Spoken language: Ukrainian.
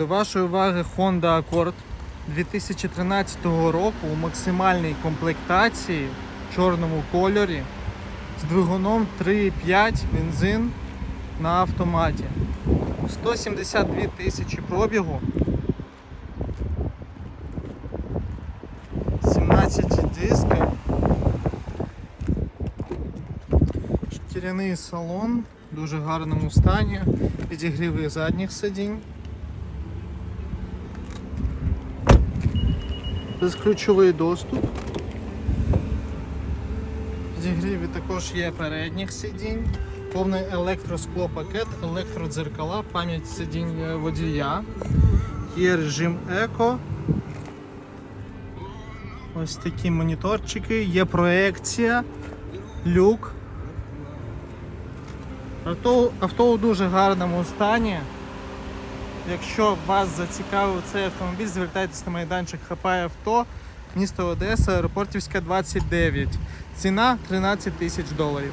До вашої уваги Honda Accord 2013 року у максимальній комплектації в чорному кольорі з двигуном 3,5 бензин на автоматі. 172 тисячі пробігу. 17 диски. Шкіряний салон в дуже гарному стані. Підігріви задніх сидінь. Безключовий доступ. Підігріві також є передніх сидінь, повний електросклопакет, електродзеркала, пам'ять сидінь е, водія, є режим еко. Ось такі моніторчики, є проекція, люк. Авто, авто у дуже гарному стані. Якщо вас зацікавив цей автомобіль, звертайтесь на майданчик Хапай авто, місто Одеса, аеропортівська 29. Ціна 13 тисяч доларів.